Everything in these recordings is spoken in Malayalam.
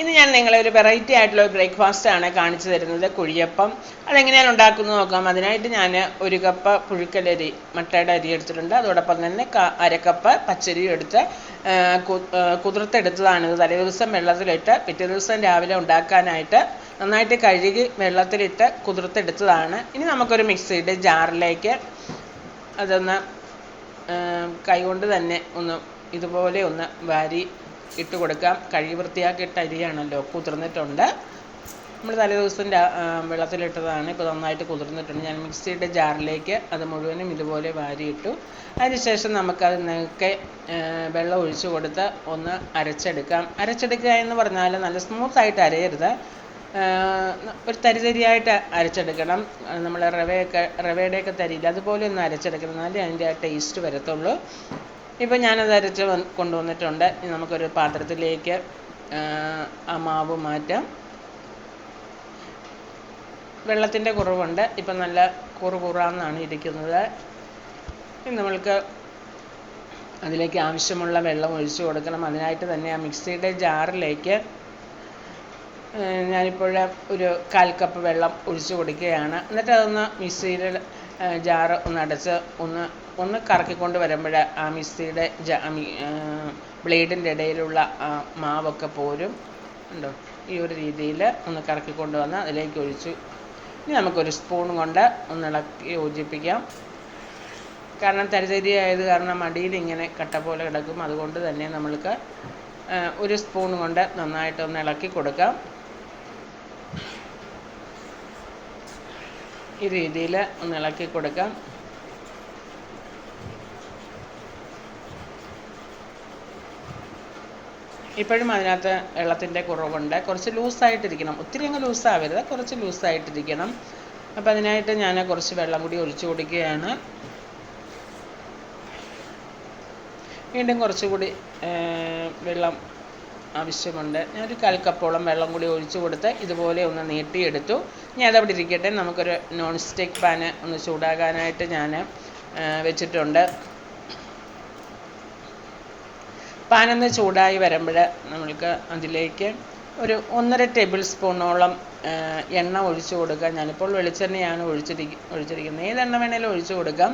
ഇന്ന് ഞാൻ നിങ്ങളെ ഒരു വെറൈറ്റി ആയിട്ടുള്ള ഒരു ബ്രേക്ക്ഫാസ്റ്റ് ആണ് കാണിച്ചു തരുന്നത്. കുഴിയപ്പം. അതെങ്ങനെയാണ് ഉണ്ടാക്കുന്നത് നോക്കാം. അതിനായിട്ട് ഞാൻ ഒരു കപ്പ് പുഴുക്കലരി മട്ടയുടെ അരി എടുത്തിട്ടുണ്ട്. അതോടൊപ്പം തന്നെ അരക്കപ്പ് അര കപ്പ് പച്ചരി എടുത്ത് കുതിർത്തെടുത്തതാണ്. ഇത് തലേ ദിവസം വെള്ളത്തിലിട്ട് പിറ്റേ ദിവസം രാവിലെ ഉണ്ടാക്കാനായിട്ട് നന്നായിട്ട് കഴുകി വെള്ളത്തിലിട്ട് കുതിർത്തെടുത്തതാണ്. ഇനി നമുക്കൊരു മിക്സിയുടെ ജാറിലേക്ക് അതൊന്ന് കൈകൊണ്ട് തന്നെ ഒന്ന് ഇതുപോലെ ഒന്ന് വാരി ഇട്ട് കൊടുക്കാം കഴുകി വൃത്തിയാക്കിയിട്ട അരിയാണല്ലോ കുതിർന്നിട്ടുണ്ട്. നമ്മൾ തലേ ദിവസം വെള്ളത്തിലിട്ടതാണ്. ഇപ്പോൾ നന്നായിട്ട് കുതിർന്നിട്ടുണ്ട്. ഞാൻ മിക്സിയുടെ ജാറിലേക്ക് അത് മുഴുവനും ഇതുപോലെ വാരിയിട്ടു. അതിനുശേഷം നമുക്കത് നിൽക്കെ വെള്ളം ഒഴിച്ചു കൊടുത്ത് ഒന്ന് അരച്ചെടുക്കാം. അരച്ചെടുക്കുക എന്ന് പറഞ്ഞാൽ നല്ല സ്മൂത്തായിട്ട് അരയരുത്. ഒരു ഒരു തരിതരിയായിട്ട് അരച്ചെടുക്കണം. നമ്മൾ റവയൊക്കെ റവയുടെയൊക്കെ തരിയില്ല. അതുപോലെ ഒന്ന് അരച്ചെടുക്കണം. എന്നാലേ അതിന്റെ ആ ടേസ്റ്റ് വരത്തുള്ളൂ. ഇപ്പം ഞാനത് അരച്ച് വന്ന് കൊണ്ടുവന്നിട്ടുണ്ട്. ഇനി നമുക്കൊരു പാത്രത്തിലേക്ക് ആ മാവ് മാറ്റാം. വെള്ളത്തിന്റെ കുറവുണ്ട്. ഇപ്പം നല്ല കുറു കുറാന്നാണ് ഇരിക്കുന്നത്. ഇനി നമ്മൾക്ക് അതിലേക്ക് ആവശ്യമുള്ള വെള്ളം ഒഴിച്ചു കൊടുക്കണം. അതിനായിട്ട് തന്നെ ആ മിക്സിയുടെ ജാറിലേക്ക് ഞാനിപ്പോൾ ഒരു കാൽ കപ്പ് വെള്ളം ഒഴിച്ചു കൊടുക്കുകയാണ്. എന്നിട്ട് അതൊന്ന് മിക്സിയുടെ ജാറ് ഒന്ന് അടച്ച് ഒന്ന് ഒന്ന് കറക്കിക്കൊണ്ട് വരുമ്പോൾ ആ മിക്സിയുടെ ബ്ലേഡിന്റെ ഇടയിലുള്ള ആ മാവൊക്കെ പോരും. ഉണ്ടോ ഈ ഒരു രീതിയിൽ ഒന്ന് കറക്കിക്കൊണ്ട് വന്ന് അതിലേക്ക് ഒഴിച്ചു. ഇനി നമുക്കൊരു സ്പൂൺ കൊണ്ട് ഒന്ന് ഇളക്കി യോജിപ്പിക്കാം. കാരണം തരിതരി ആയത് കാരണം അടിയിൽ ഇങ്ങനെ കട്ട പോലെ കിടക്കും. അതുകൊണ്ട് തന്നെ നമ്മൾക്ക് ഒരു സ്പൂൺ കൊണ്ട് നന്നായിട്ടൊന്ന് ഇളക്കി കൊടുക്കാം. ഈ രീതിയിൽ ഒന്ന് ഇളക്കി കൊടുക്കാം. ഇപ്പോഴും അതിനകത്ത് വെള്ളത്തിന്റെ കുറവുണ്ട്. കുറച്ച് ലൂസായിട്ടിരിക്കണം. ഒത്തിരി അങ്ങ് ലൂസാവരുത്. കുറച്ച് ലൂസായിട്ടിരിക്കണം. അപ്പം അതിനായിട്ട് ഞാൻ കുറച്ച് വെള്ളം കൂടി ഒഴിച്ചു കൊടുക്കുകയാണ്. വീണ്ടും കുറച്ചുകൂടി വെള്ളം ആവശ്യമുണ്ട്. ഞാനൊരു കാൽ കപ്പോളം വെള്ളം കൂടി ഒഴിച്ചു കൊടുത്ത് ഇതുപോലെ ഒന്ന് നീട്ടിയെടുത്തു. ഞാൻ അതവിടെ ഇരിക്കട്ടെ. നമുക്കൊരു നോൺ സ്റ്റിക്ക് പാന് ഒന്ന് ചൂടാകാനായിട്ട് ഞാൻ വെച്ചിട്ടുണ്ട്. പാനൊന്ന് ചൂടായി വരുമ്പോൾ നമ്മൾക്ക് അതിലേക്ക് ഒരു ഒന്നര ടേബിൾ സ്പൂണോളം എണ്ണ ഒഴിച്ചു കൊടുക്കുക. ഞാനിപ്പോൾ വെളിച്ചെണ്ണയാണ് ഒഴിച്ചിരിക്ക ഒഴിച്ചിരിക്കുന്നത്. ഏത് എണ്ണ വേണേലും ഒഴിച്ചു കൊടുക്കാം.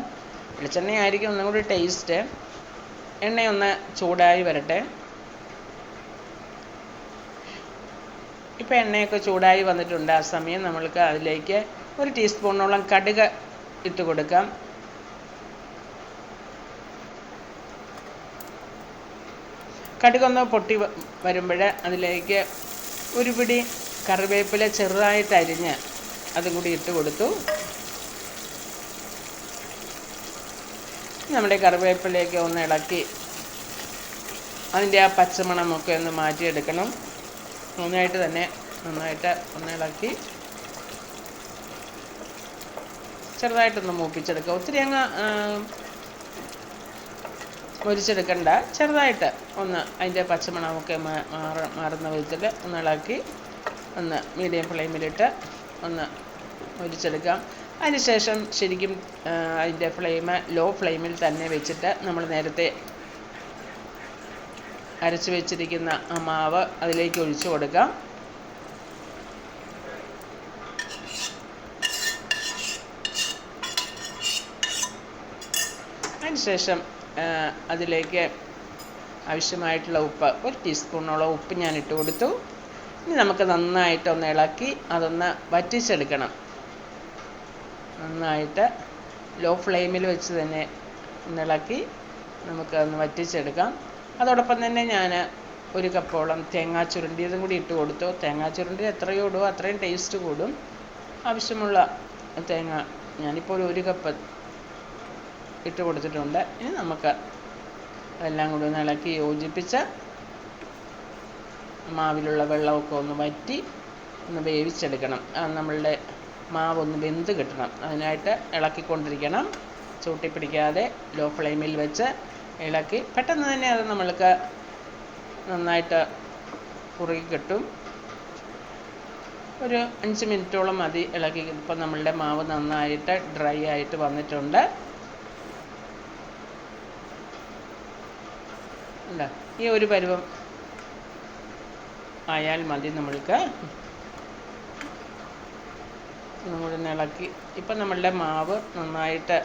വെളിച്ചെണ്ണയായിരിക്കും ഒന്നും കൂടി ടേസ്റ്റ്. എണ്ണയൊന്ന് ചൂടായി വരട്ടെ. ഇപ്പോൾ എണ്ണയൊക്കെ ചൂടായി വന്നിട്ടുണ്ട്. ആ സമയം നമ്മൾക്ക് അതിലേക്ക് ഒരു ടീസ്പൂണോളം കടുക് ഇട്ട് കൊടുക്കാം. കടുകൊന്ന് പൊട്ടി വരുമ്പോൾ അതിലേക്ക് ഒരു പിടി കറിവേപ്പില ചെറുതായിട്ട് അരിഞ്ഞ് അതും കൂടി ഇട്ട് കൊടുത്തു. നമ്മുടെ കറിവേപ്പിലയൊക്കെ ഒന്ന് ഇളക്കി അതിന്റെ ആ പച്ചമണമൊക്കെ ഒന്ന് മാറ്റിയെടുക്കണം. നന്നായിട്ട് തന്നെ നന്നായിട്ട് ഒന്ന് ഇളക്കി ചെറുതായിട്ടൊന്ന് മൂപ്പിച്ചെടുക്കുക. ഒത്തിരി അങ്ങ് മൊരിച്ചെടുക്കണ്ട ചെറുതായിട്ട് ഒന്ന് അതിന്റെ പച്ചമണമൊക്കെ മാറ മാറുന്ന വിധത്തിൽ ഒന്ന് ഇളക്കി ഒന്ന് മീഡിയം ഫ്ലെയിമിലിട്ട് ഒന്ന് മുരിച്ചെടുക്കാം അതിനുശേഷം ശരിക്കും അതിന്റെ ഫ്ലെയിം ലോ ഫ്ലെയിമിൽ തന്നെ വെച്ചിട്ട് നമ്മൾ നേരത്തെ അരച്ച് വെച്ചിരിക്കുന്ന ആ മാവ് അതിലേക്ക് ഒഴിച്ചു കൊടുക്കാം. അതിനുശേഷം അതിലേക്ക് ആവശ്യമായിട്ടുള്ള ഉപ്പ് ഒരു ടീസ്പൂണോളം ഉപ്പ് ഞാൻ ഇട്ട് കൊടുത്തു. ഇനി നമുക്ക് നന്നായിട്ടൊന്ന് ഇളക്കി അതൊന്ന് വറ്റിച്ചെടുക്കണം. നന്നായിട്ട് ലോ ഫ്ലെയിമിൽ വെച്ച് തന്നെ ഒന്ന് ഇളക്കി നമുക്ക് ഒന്ന് വറ്റിച്ചെടുക്കാം. അതോടൊപ്പം തന്നെ ഞാൻ ഒരു കപ്പോളം തേങ്ങാ ചുരുണ്ടിയതും കൂടി ഇട്ട് കൊടുത്തു. തേങ്ങാ ചുരുണ്ടി എത്രയോ ഇടുമോ അത്രയും ടേസ്റ്റ് കൂടും. ആവശ്യമുള്ള തേങ്ങ ഞാനിപ്പോൾ ഒരു ഒരു കപ്പ് ഇട്ട് കൊടുത്തിട്ടുണ്ട്. ഇനി നമുക്ക് എല്ലാം കൂടി ഒന്ന് ഇളക്കി യോജിപ്പിച്ച് മാവിലുള്ള വെള്ളമൊക്കെ ഒന്ന് വറ്റി ഒന്ന് വേവിച്ചെടുക്കണം. നമ്മളുടെ ഒന്ന് വെന്ത് കിട്ടണം. അതിനായിട്ട് ഇളക്കിക്കൊണ്ടിരിക്കണം. ചൂട്ടി പിടിക്കാതെ ലോ ഫ്ലെയിമിൽ വെച്ച് ഇളക്കി പെട്ടെന്ന് തന്നെ അത് നമ്മൾക്ക് നന്നായിട്ട് കുറുകി കിട്ടും. ഒരു അഞ്ച് മിനിറ്റോളം മതി ഇളക്കി. ഇപ്പം നമ്മളുടെ മാവ് നന്നായിട്ട് ഡ്രൈ ആയിട്ട് വന്നിട്ടുണ്ട്. ഉണ്ടോ ഈ ഒരു പരുവം ആയാൽ മതി നമ്മൾക്ക്. നമ്മൾ ഇളക്കി. ഇപ്പം നമ്മളുടെ മാവ് നന്നായിട്ട്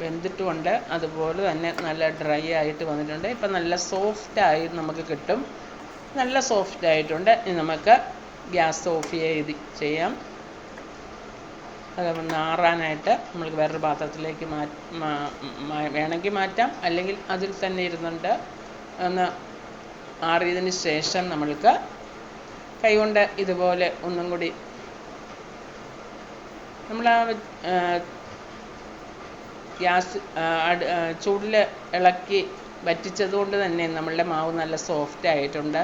വെന്തിട്ടുമുണ്ട് അതുപോലെ തന്നെ നല്ല ഡ്രൈ ആയിട്ട് വന്നിട്ടുണ്ട്. ഇപ്പം നല്ല സോഫ്റ്റ് ആയി നമുക്ക് കിട്ടും. നല്ല സോഫ്റ്റ് ആയിട്ടുണ്ട്. നമുക്ക് ഗ്യാസ് ഓഫ് ചെയ്ത് ചെയ്യാം. അത് നാറാനായിട്ട് നമ്മൾക്ക് വേറൊരു പാത്രത്തിലേക്ക് മാ വേണമെങ്കിൽ മാറ്റാം. അല്ലെങ്കിൽ അതിൽ തന്നെ ഇരുന്നുണ്ട് ഒന്ന് ആറിയതിന് ശേഷം നമ്മൾക്ക് കൈകൊണ്ട് ഇതുപോലെ ഒന്നും കൂടി നമ്മൾ ആ ഗ്യാസ് ചൂടിൽ ഇളക്കി വറ്റിച്ചത് കൊണ്ട് തന്നെ നമ്മളുടെ മാവ് നല്ല സോഫ്റ്റ് ആയിട്ടുണ്ട്.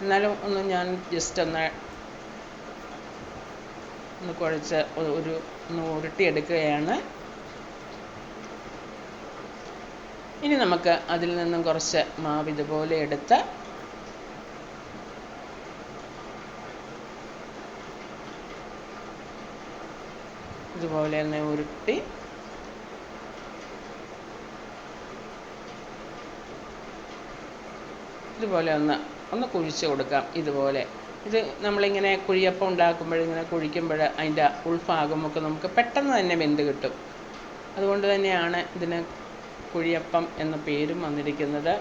എന്നാലും ഒന്ന് ഞാൻ ജസ്റ്റ് ഒന്ന് ഒന്ന് കുഴച്ച് ഒരു ഒന്ന് ഉരുട്ടിയെടുക്കുകയാണ്. ഇനി നമുക്ക് അതിൽ നിന്നും കുറച്ച് മാവ് ഇതുപോലെ എടുത്ത് ഇതുപോലെ തന്നെ ഉരുട്ടി ഇതുപോലെ ഒന്ന് ഒന്ന് കുഴിച്ച് കൊടുക്കാം ഇതുപോലെ. ഇത് നമ്മളിങ്ങനെ കുഴിയപ്പം ഉണ്ടാക്കുമ്പോൾ ഇങ്ങനെ കുഴിക്കുമ്പോൾ അതിന്റെ ഉൾഭാഗമൊക്കെ നമുക്ക് പെട്ടെന്ന് തന്നെ വെന്ത് കിട്ടും. അതുകൊണ്ട് തന്നെയാണ് ഇതിന് കുഴിയപ്പം എന്ന പേരും വന്നിരിക്കുന്നത്.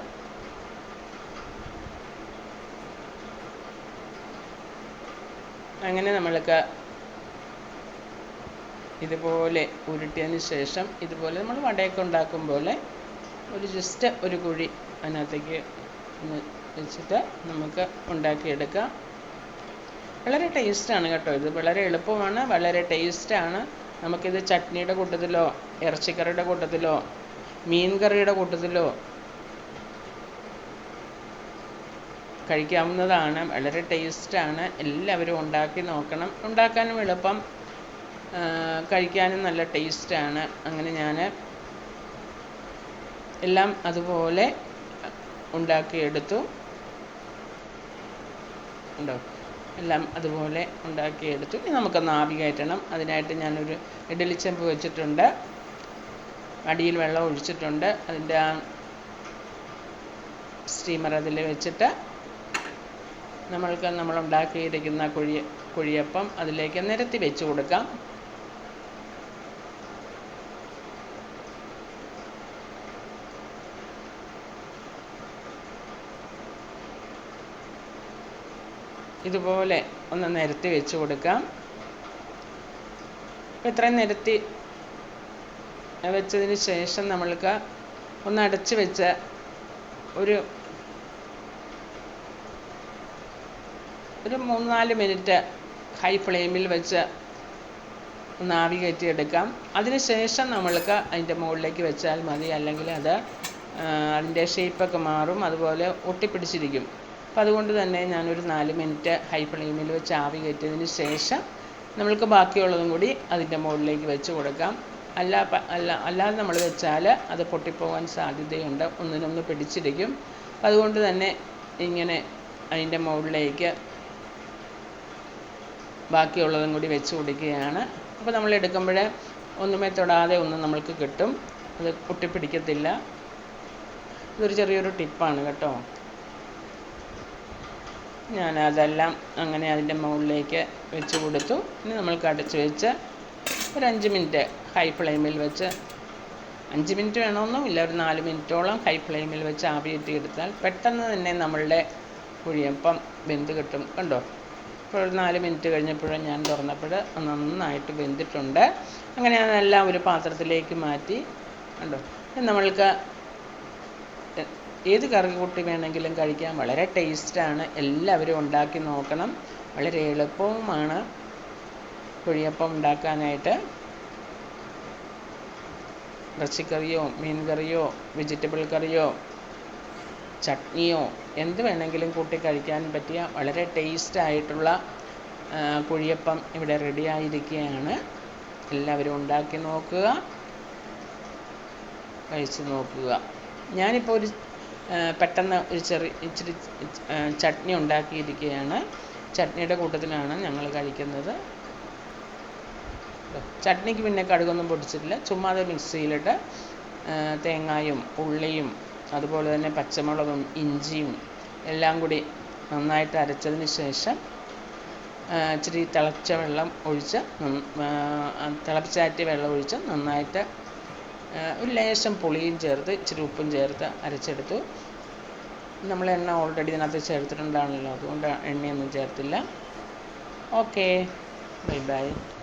അങ്ങനെ നമ്മൾക്ക് ഇതുപോലെ ഉരുട്ടിയതിന് ശേഷം ഇതുപോലെ നമ്മൾ വടയൊക്കെ ഉണ്ടാക്കും പോലെ ഒരു ജസ്റ്റ് ഒരു കുഴി അതിനകത്തേക്ക് ഒന്ന് വെച്ചിട്ട് നമുക്ക് ഉണ്ടാക്കിയെടുക്കാം. വളരെ ടേസ്റ്റാണ് കേട്ടോ ഇത്. വളരെ എളുപ്പമാണ് വളരെ ടേസ്റ്റാണ് നമുക്കിത് ചട്നിയുടെ കൂട്ടത്തിലോ ഇറച്ചിക്കറിയുടെ കൂട്ടത്തിലോ മീൻ കറിയുടെ കൂട്ടത്തിലോ കഴിക്കാവുന്നതാണ്. വളരെ ടേസ്റ്റാണ് എല്ലാവരും ഉണ്ടാക്കി നോക്കണം. ഉണ്ടാക്കാനും എളുപ്പം. കഴിക്കാനും നല്ല ടേസ്റ്റാണ് അങ്ങനെ ഞാൻ എല്ലാം അതുപോലെ ഉണ്ടാക്കിയെടുത്തു. ഉണ്ടോ? എല്ലാം അതുപോലെ ഉണ്ടാക്കിയെടുത്തു. ഇനി നമുക്കൊന്ന് ആവി കയറ്റണം. അതിനായിട്ട് ഞാനൊരു ഇഡലിച്ചെമ്പ് വെച്ചിട്ടുണ്ട്. അടിയിൽ വെള്ളം ഒഴിച്ചിട്ടുണ്ട്. അതിന്റെ ആ സ്റ്റീമർ അതിൽ വെച്ചിട്ട് നമ്മൾക്ക് നമ്മൾ ഉണ്ടാക്കിയിരിക്കുന്ന കുഴി കുഴിയപ്പം അതിലേക്ക് നിരത്തി വെച്ച് കൊടുക്കാം. ഇതുപോലെ ഒന്ന് നിരത്തി വെച്ച് കൊടുക്കാം അപ്പോൾ ഇത്രയും നിരത്തി വെച്ചതിന് ശേഷം നമ്മൾക്ക് ഒന്ന് അടച്ച് വെച്ച ഒരു ഒരു മൂന്ന് നാല് മിനിറ്റ് ഹൈ ഫ്ലെയിമിൽ വെച്ച് ഒന്ന് ആവി കയറ്റിയെടുക്കാം അതിന് ശേഷം നമ്മൾക്ക് അതിന്റെ മുകളിലേക്ക് വെച്ചാൽ മതി. അല്ലെങ്കിൽ അത് അതിന്റെ ഷേപ്പൊക്കെ മാറും. അതുപോലെ ഒട്ടിപ്പിടിച്ചിരിക്കും. അപ്പോൾ അതുകൊണ്ട് തന്നെ ഞാനൊരു നാല് മിനിറ്റ് ഹൈ ഫ്ലെയിമിൽ വെച്ച് ആവി കയറ്റിയതിന് ശേഷം നമ്മൾക്ക് ബാക്കിയുള്ളതും കൂടി അതിന്റെ മുകളിലേക്ക് വെച്ച് കൊടുക്കാം. അല്ല അല്ല അല്ലാതെ നമ്മൾ വെച്ചാൽ അത് പൊട്ടിപ്പോകാൻ സാധ്യതയുണ്ട്. ഒന്നിനൊന്ന് പിടിച്ചിരിക്കും. അതുകൊണ്ട് തന്നെ ഇങ്ങനെ അതിന്റെ മുകളിലേക്ക് ബാക്കിയുള്ളതും കൂടി വെച്ച് കൊടുക്കുകയാണ്. അപ്പോൾ നമ്മൾ എടുക്കുമ്പോൾ ഒന്നുമേ തൊടാതെ ഒന്നും നമ്മൾക്ക് കിട്ടും. അത് പൊട്ടിപ്പിടിക്കത്തില്ല. ഇതൊരു ചെറിയൊരു ടിപ്പാണ് കേട്ടോ. ഞാൻ അതെല്ലാം അങ്ങനെ അതിന്റെ മുകളിലേക്ക് വെച്ച് കൊടുത്തു. ഇനി നമ്മൾ അടച്ച് വെച്ച് ഒരു അഞ്ച് മിനിറ്റ് ഹൈ ഫ്ലെയിമിൽ വെച്ച് അഞ്ച് മിനിറ്റ് വേണമെന്നുമില്ല ഒരു നാല് മിനിറ്റോളം ഹൈ ഫ്ലെയിമിൽ വെച്ച് ആവിയിട്ട് എടുത്താൽ പെട്ടെന്ന് തന്നെ നമ്മളുടെ കുഴിയപ്പം വെന്ത് കിട്ടും. കണ്ടോ? ഇപ്പോൾ ഒരു നാല് മിനിറ്റ് കഴിഞ്ഞപ്പോഴും ഞാൻ തുറന്നപ്പോൾ നന്നായിട്ട് വെന്തിട്ടുണ്ട്. അങ്ങനെ അതെല്ലാം ഒരു പാത്രത്തിലേക്ക് മാറ്റി. കണ്ടോ? നമ്മൾക്ക് ഏത് കറി കൂട്ടി വേണമെങ്കിലും കഴിക്കാം. വളരെ ടേസ്റ്റാണ്. എല്ലാവരും ഉണ്ടാക്കി നോക്കണം. വളരെ എളുപ്പവുമാണ് കുഴിയപ്പം ഉണ്ടാക്കാനായിട്ട്. ഇറച്ചിക്കറിയോ മീൻ കറിയോ വെജിറ്റബിൾ കറിയോ ചട്നിയോ എന്ത് വേണമെങ്കിലും കൂട്ടി കഴിക്കാൻ പറ്റിയ വളരെ ടേസ്റ്റ് ആയിട്ടുള്ള കുഴിയപ്പം ഇവിടെ റെഡിയായിരിക്കുകയാണ്. എല്ലാവരും ഉണ്ടാക്കി നോക്കുക. കഴിച്ച് നോക്കുക. ഞാനിപ്പോൾ ഒരു പെട്ടെന്ന് ഒരു ചെറിയ ഇച്ചിരി ചട്നി ഉണ്ടാക്കിയിരിക്കുകയാണ്. ചട്നിയുടെ കൂട്ടത്തിലാണ് ഞങ്ങൾ കഴിക്കുന്നത്. ചട്നിക്ക് പിന്നെ കടുകൊന്നും പൊടിച്ചിട്ടില്ല ചുമ്മാതെ മിക്സിയിലിട്ട് തേങ്ങായും ഉള്ളിയും അതുപോലെ തന്നെ പച്ചമുളകും ഇഞ്ചിയും എല്ലാം കൂടി നന്നായിട്ട് അരച്ചതിന് ശേഷം ഇച്ചിരി തിളച്ച വെള്ളം ഒഴിച്ച് തിളപ്പിച്ചാറ്റിയ വെള്ളം ഒഴിച്ച് നന്നായിട്ട് ഒരു ലേശം പുളിയും ചേർത്ത് ഇച്ചിരി ഉപ്പും ചേർത്ത് അരച്ചെടുത്തു. നമ്മൾ എണ്ണ ഓൾറെഡി ഇതിനകത്ത് ചേർത്തിട്ടുണ്ടാണല്ലോ അതുകൊണ്ട് എണ്ണയൊന്നും ചേർത്തില്ല. Okay bye bye